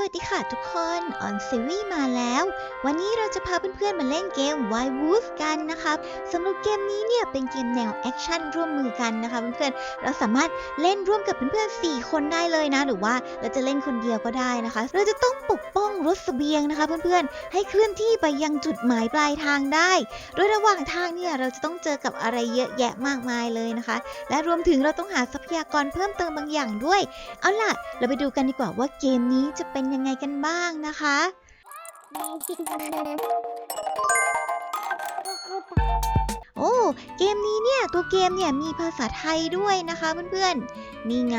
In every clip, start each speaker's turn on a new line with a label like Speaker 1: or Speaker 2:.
Speaker 1: สวัสดีค่ะทุกคนออนซีวีมาแล้ว วันนี้เราจะพาเพื่อนๆมาเล่นเกม Wild Wolf กันนะครับสำหรับเกมนี้เนี่ยเป็นเกมแนวแอคชั่นร่วมมือกันนะคะเพื่อนๆเราสามารถเล่นร่วมกับเพื่อนๆ4 คนได้เลยนะ หรือว่าเราจะเล่นคนเดียวก็ได้นะคะ เราจะต้องปกป้องรถเสบียงนะคะ เพื่อนๆให้เคลื่อนที่ไปยังจุดหมายปลายทางได้ โดยระหว่างทางเนี่ยเราจะต้องเจอกับอะไรเยอะแยะมากมายเลยนะคะ และรวมถึงเราต้องหาทรัพยากรเพิ่มเติมบางอย่างด้วย เอาล่ะ เราไปดูกันดีกว่าว่าเกมนี้จะเป็นยังไงกันบ้างนะคะ เกมนี้เนี่ยตัวเกมเนี่ยมีภาษาไทยด้วยนะคะเพื่อนๆนี่ไง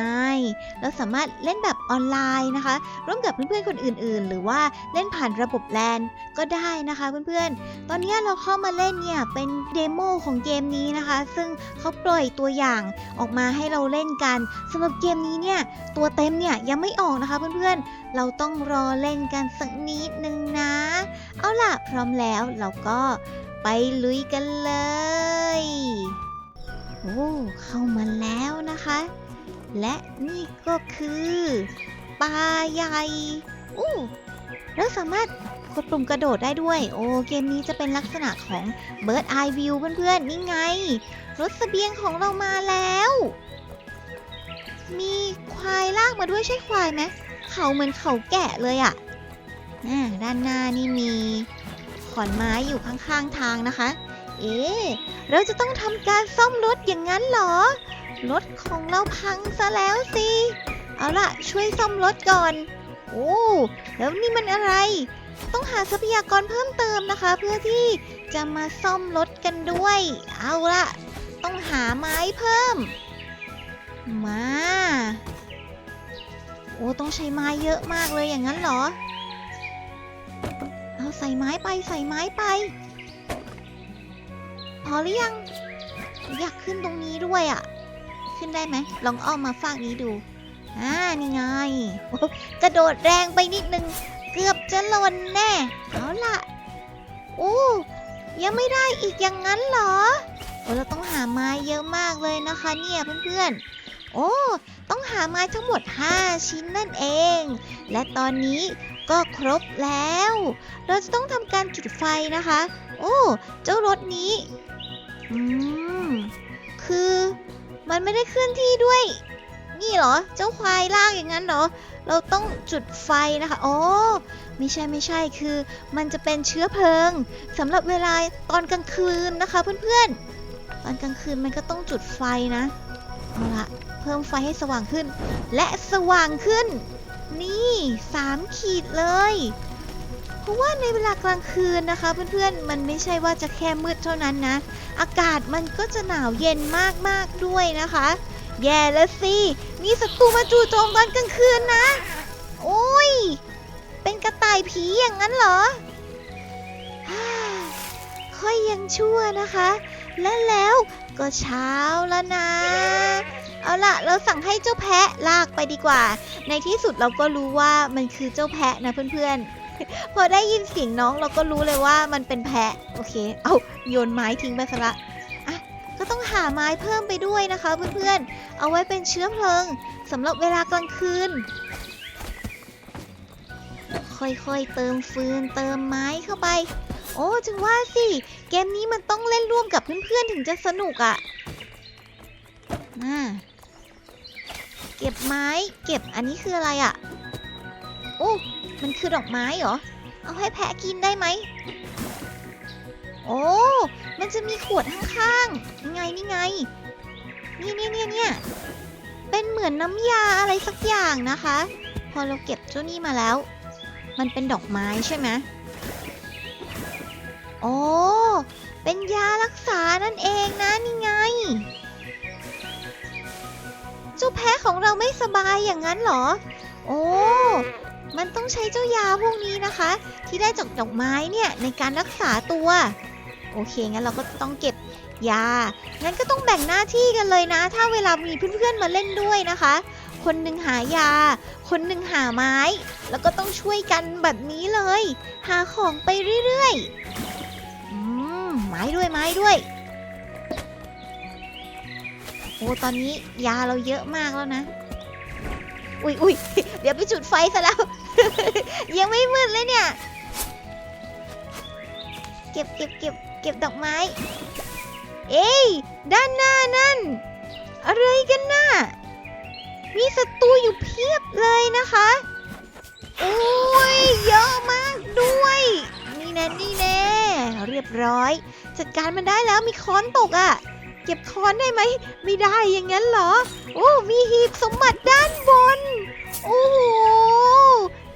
Speaker 1: เราสามารถเล่นแบบออนไลน์นะคะ ร่วมกับเพื่อนๆคนอื่นๆ หรือว่าเล่นผ่านระบบแลนก็ได้นะคะเพื่อนๆ ตอนนี้เราเข้ามาเล่นเนี่ยเป็นเดโมของเกมนี้นะคะ ซึ่งเขาปล่อยตัวอย่างออกมาให้เราเล่นกันสำหรับเกมนี้เนี่ยตัวเต็มเนี่ยยังไม่ออกนะคะเพื่อนๆ เราต้องรอเล่นกันสักนิดนึงนะ เอาล่ะพร้อมแล้วเราก็ ไปลุยกันเลย โอ้เข้ามาแล้วนะคะ และนี่ก็คือปลาใหญ่อู้เราสามารถกดปุ่มกระโดดได้ด้วย โอ้เกมนี้จะเป็นลักษณะของ Bird Eye View เพื่อนๆ นี่ไง รถเสบียงของเรามาแล้ว มีควายลากมาด้วยใช่ควายไหมเขาเหมือนเขาแกะเลยอะ่ะด้านหน้านี่มี อนไม้อยู่ข้างๆทางนะคะ เอ๊เราจะต้องทำการซ่อมรถอย่างนั้นเหรอ รถของเราพังซะแล้วสิ เอาล่ะ ช่วยซ่อมรถก่อน โอ้แล้วนี่มันอะไร ต้องหาทรัพยากรเพิ่มเติมนะคะ เพื่อที่จะมาซ่อมรถกันด้วย เอาล่ะ ต้องหาไม้เพิ่ม มา โอ้ต้องใช้ไม้เยอะมากเลยอย่างนั้นเหรอ เอาใส่ไม้ไปใส่ไม้ไป พอหรือยัง อยากขึ้นตรงนี้ด้วยอะ่ะ ขึ้นได้ไหมลองอ้อมมาฝากนี้ดูอ่านี่ไงกระโดดแรงไปนิดนึง เกือบจะหล่นแน่ เอาล่ะโอ้ยังไม่ได้อีกอย่างนั้นเหรอโอ้เราต้องหาไม้เยอะมากเลยนะคะเนี่ยเพื่อนๆ โอ้ ต้องหาไม้ทั้งหมด 5 ชิ้นนั่นเอง และตอนนี้ ก็ครบแล้ว เราจะต้องทำการจุดไฟนะคะ โอ้ เจ้ารถนี้ อืม คือมันไม่ได้เคลื่อนที่ด้วย นี่เหรอ เจ้าควายลากอย่างนั้นเหรอ เราต้องจุดไฟนะคะอ๋อไม่ใช่ไม่ใช่ คือ มันจะเป็นเชื้อเพลิงสำหรับเวลาตอนกลางคืนนะคะเพื่อนๆ ตอนกลางคืนมันก็ต้องจุดไฟนะ เอาละเพิ่มไฟให้สว่างขึ้น และสว่างขึ้น นี่สามขีดเลย เพราะว่าในเวลากลางคืนนะคะ เพื่อนๆ มันไม่ใช่ว่าจะแค่มืดเท่านั้นนะ อากาศมันก็จะหนาวเย็นมากๆด้วยนะคะ แย่แล้วสิ มีศัตรูมาจู่โจมตอนกลางคืนนะ โอ้ย เป็นกระต่ายผีอย่างนั้นเหรอ ค่อยยังชั่วนะคะ และแล้วก็เช้าแล้วนะ เอาล่ะ เราสั่งให้เจ้าแพะลากไปดีกว่า ในที่สุดเราก็รู้ว่ามันคือเจ้าแพะนะเพื่อนๆ พอได้ยินเสียงน้องเราก็รู้เลยว่ามันเป็นแพะ โอเค เอาโยนไม้ทิ้งไปซะละอะก็ต้องหาไม้เพิ่มไปด้วยนะคะเพื่อนๆ เอาไว้เป็นเชื้อเพลิงสำหรับเวลากลางคืน ค่อยๆ เติมฟืนเติมไม้เข้าไป โอ้ถึงว่าสิ เกมนี้มันต้องเล่นร่วมกับเพื่อนๆ ถึงจะสนุกอะ่ะมา เก็บไม้ เก็บอันนี้คืออะไรอะ่ะโอ้มันคือดอกไม้เหรอ เอาให้แพะกินได้ไหม โอ้ มันจะมีขวดข้างๆไงนี่ไง นี่นี่เนี่ยเนี่ยเป็นเหมือนน้ำยาอะไรสักอย่างนะคะ พอเราเก็บเจ้านี่มาแล้ว มันเป็นดอกไม้ใช่ไหมโอ้ เป็นยารักษานั่นเองนะนี่ไง เจ้าแพ้ของเราไม่สบายอย่างนั้นเหรอ โอ้ มันต้องใช้เจ้ายาพวกนี้นะคะ ที่ได้จากดอกไม้เนี่ยในการรักษาตัว โอเคงั้นเราก็ต้องเก็บยา งั้นก็ต้องแบ่งหน้าที่กันเลยนะ ถ้าเวลามีเพื่อนๆมาเล่นด้วยนะคะ คนหนึ่งหายา คนหนึ่งหาไม้ แล้วก็ต้องช่วยกันแบบนี้เลย หาของไปเรื่อยๆ อืมไม้ด้วยไม้ด้วย โอ้ตอนนี้ยาเราเยอะมากแล้วนะ อุ๊ยอุ๊ยเดี๋ยวไปจุดไฟซะแล้ว ยังไม่มืดเลยเนี่ย เก็บเก็บเก็บเก็บดอกไม้ เอ้ยด้านหน้านั่น อะไรกันน่ะมีศัตรูอยู่เพียบเลยนะคะ โอ้ยเยอะมากด้วย นี่แน่นี่แน่เรียบร้อย จัดการมันได้แล้วมีค้อนตกอะ่ะ ก็บค้อนได้ไหม ไม่ได้อย่างนั้นเหรอ โอ้ มีหีบสมบัติด้านบน โอ้โห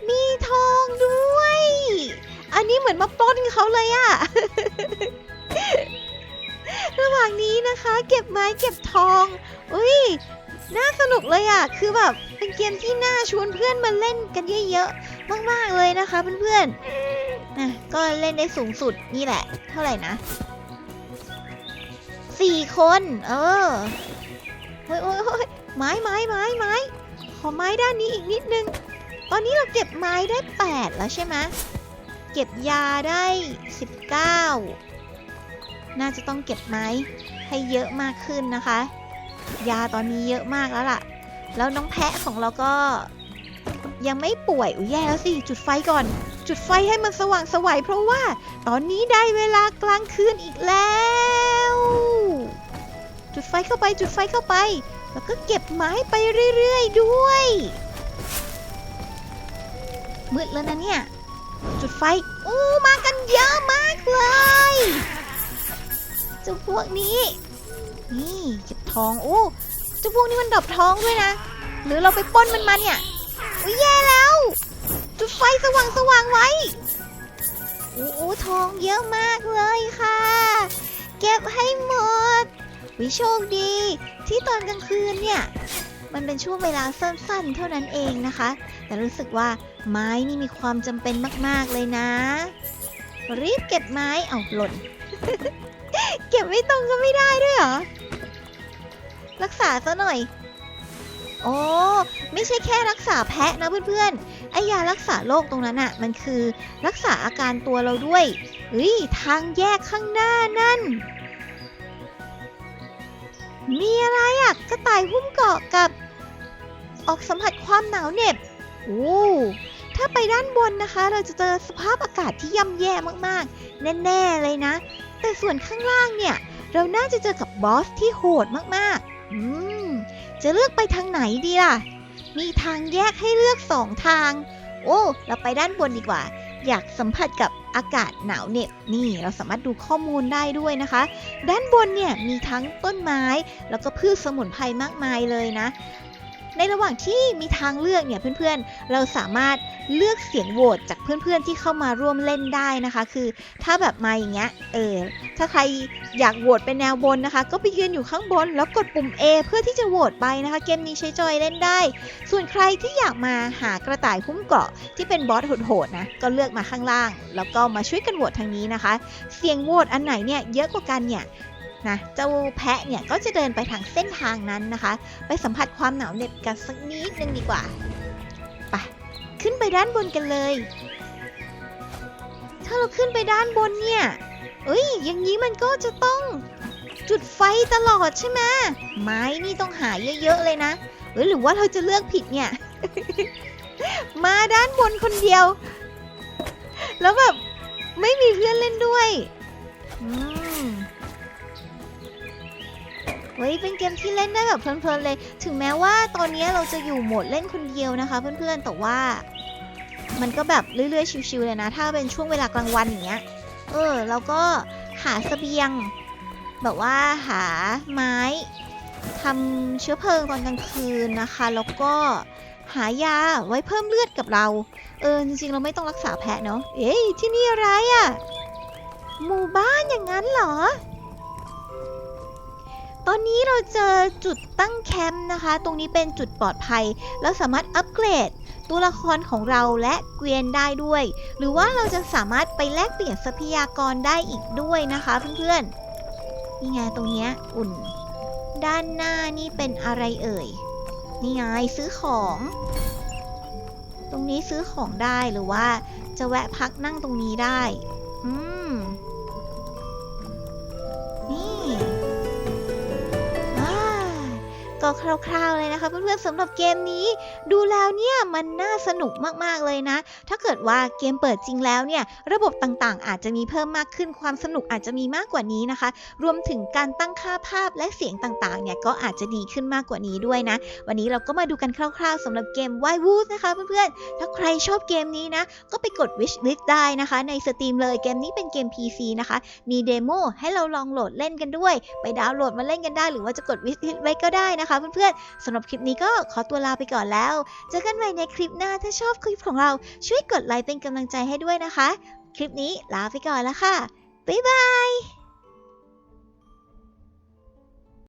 Speaker 1: มีทองด้วย อันนี้เหมือนมาปล้นเขาเลยอะระหว่างนี้นะคะ เก็บไม้เก็บทอง อุ้ย น่าสนุกเลยอะคือแบบเป็นเกมที่น่าชวนเพื่อนมาเล่นกันเยอะๆ มากๆเลยนะคะเพื่อนๆนะก็เล่นได้สูงสุดนี่แหละ เท่าไหร่นะ สี่คน เออเฮ้ยเฮ้ยเฮ้ยไม้ไม้ไม้ไม้ขอไม้ด้านนี้อีกนิดนึง ตอนนี้เราเก็บไม้ได้8แล้วใช่ไหมเก็บยาได้19น่าจะต้องเก็บไม้ให้เยอะมากขึ้นนะคะ ยาตอนนี้เยอะมากแล้วล่ะ แล้วน้องแพะของเราก็ ยังไม่ป่วยอุ้ยแย่แล้วสิ จุดไฟก่อน จุดไฟให้มันสว่างสวัยเพราะว่า ตอนนี้ได้เวลากลางคืนอีกแล้ว จุดไฟเข้าไปจุดไฟเข้าไป แล้วก็เก็บไม้ไปเรื่อยๆด้วย มืดแล้วนะเนี่ย จุดไฟอู้มากันเยอะมากเลยเจ้าพวกนี้ นี่เก็บทองโอ้เจ้าพวกนี้มันดรอบทองด้วยนะ หรือเราไปป้นมันมาเนี่ยอุ้ยแย่แล้ว จุดไฟสว่างสว่างไว้โอ้ทองเยอะมากเลยค่ะ เก็บให้หมด วิโชคดี ที่ตอนกลางคืนเนี่ย มันเป็นช่วงเวลาสั้นๆ เท่านั้นเองนะคะ แต่รู้สึกว่าไม้นี่มีความจำเป็นมากๆเลยนะ รีบเก็บไม้เอาหล่น เก็บไม่ตรงก็ไม่ได้ด้วยเหรอ รักษาซะหน่อย โอ้ไม่ใช่แค่รักษาแพะนะเพื่อนๆไอยารักษาโรคตรงนั้นอะมันคือรักษาอาการตัวเราด้วยเฮ้ยทางแยกข้างหน้านั่น มีอะไรอะกระต่ายหุ้มเกาะกับ ออกสัมผัสความหนาวเหน็บโอ้ถ้าไปด้านบนนะคะ เราจะเจอสภาพอากาศที่ย่ำแย่มากๆ แน่ๆเลยนะ แต่ส่วนข้างล่างเนี่ย เราน่าจะเจอกับบอสที่โหดมากๆ อืม จะเลือกไปทางไหนดีล่ะ มีทางแยกให้เลือกสองทาง โอ้ เราไปด้านบนดีกว่า อยากสัมผัสกับอากาศหนาวเหน็บนี่เราสามารถดูข้อมูลได้ด้วยนะคะ ด้านบนเนี่ยมีทั้งต้นไม้ แล้วก็พืชสมุนไพรมากมายเลยนะ ในระหว่างที่มีทางเลือกเนี่ยเพื่อนๆ เราสามารถเลือกเสียงโหวตจากเพื่อนๆที่เข้ามาร่วมเล่นได้นะคะ คือถ้าแบบมาอย่างเงี้ยเออถ้าใครอยากโหวตเป็นแนวบนนะคะ ก็ไปยืนอยู่ข้างบน แล้วกดปุ่ม A เพื่อที่จะโหวตไปนะคะ เกมนี้ใช้จอยเล่นได้ ส่วนใครที่อยากมาหากระต่ายหุ้มเกาะที่เป็นบอสโหดๆนะก็เลือกมาข้างล่าง แล้วก็มาช่วยกันโหวตทางนี้นะคะ เสียงโหวตอันไหนเนี่ยเยอะกว่ากันเนี่ย นะเจ้าแพะเนี่ยก็จะเดินไปทางเส้นทางนั้นนะคะ ไปสัมผัสความหนาวเหน็บกันสักนิดนึงดีกว่าไปขึ้นไปด้านบนกันเลย ถ้าเราขึ้นไปด้านบนเนี่ยเอ้ยอย่างนี้มันก็จะต้องจุดไฟตลอดใช่ไหมไม้นี่ต้องหาเยอะๆเลยนะเอ้ยหรือว่าเราจะเลือกผิดเนี่ย มาด้านบนคนเดียว แล้วแบบไม่มีเพื่อนเล่นด้วยอืม เฮ้ยเป็นเกมที่เล่นได้แบบเพลินๆเลย ถึงแม้ว่าตอนนี้เราจะอยู่โหมดเล่นคนเดียวนะคะ เพื่อนๆแต่ว่า มันก็แบบเรื่อยๆชิวๆเลยนะ ถ้าเป็นช่วงเวลากลางวันอย่างเงี้ยเออเราก็หาเสบียง แบบว่าหาไม้ทำเชื้อเพลิงตอนกลางคืนนะคะ แล้วก็หายาไว้เพิ่มเลือดกับเรา เออจริงๆเราไม่ต้องรักษาแพะเนาะเอ้ยที่นี่อะไรอะ่ะหมู่บ้านอย่างนั้นเหรอ ตอนนี้เราเจอจุดตั้งแคมป์นะคะ ตรงนี้เป็นจุดปลอดภัยแล้วสามารถอัปเกรด ตัวละครของเราและเกวียนได้ด้วย หรือว่าเราจะสามารถไปแลกเปลี่ยนทรัพยากรได้อีกด้วยนะคะเพื่อนๆ นี่ไงตรงนี้อุ่น ด้านหน้านี่เป็นอะไรเอ่ย นี่ไงซื้อของ ตรงนี้ซื้อของได้หรือว่าจะแวะพักนั่งตรงนี้ได้ อืม ก็คร่าวๆเลยนะคะ เพื่อนๆสำหรับเกมนี้ ดูแล้วเนี่ยมันน่าสนุกมากๆเลยนะ ถ้าเกิดว่าเกมเปิดจริงแล้วเนี่ยระบบต่างๆ อาจจะมีเพิ่มมากขึ้นความสนุกอาจจะมีมากกว่านี้นะคะ รวมถึงการตั้งค่าภาพและเสียงต่างๆเนี่ยก็อาจจะดีขึ้นมากกว่านี้ด้วยนะ วันนี้เราก็มาดูกันคร่าวๆสำหรับเกม Wild Wood นะคะเพื่อนๆถ้าใครชอบเกมนี้นะก็ไปกด wish list ได้นะคะในสตรีมเลยเกมนี้เป็นเกม PC นะคะ มีเดโมให้เราลองโหลดเล่นกันด้วย ไปดาวน์โหลดมาเล่นกันได้ หรือว่าจะกด wish list ไว้ก็ได้นะคะนะคะเพื่อนๆสำหรับคลิปนี้ก็ขอตัวลาไปก่อนแล้ว เจอกันใหม่ในคลิปหน้าถ้าชอบคลิปของเราช่วยกดไลค์เป็นกำลังใจให้ด้วยนะคะ คลิปนี้ลาไปก่อนแล้วค่ะบ๊ายบาย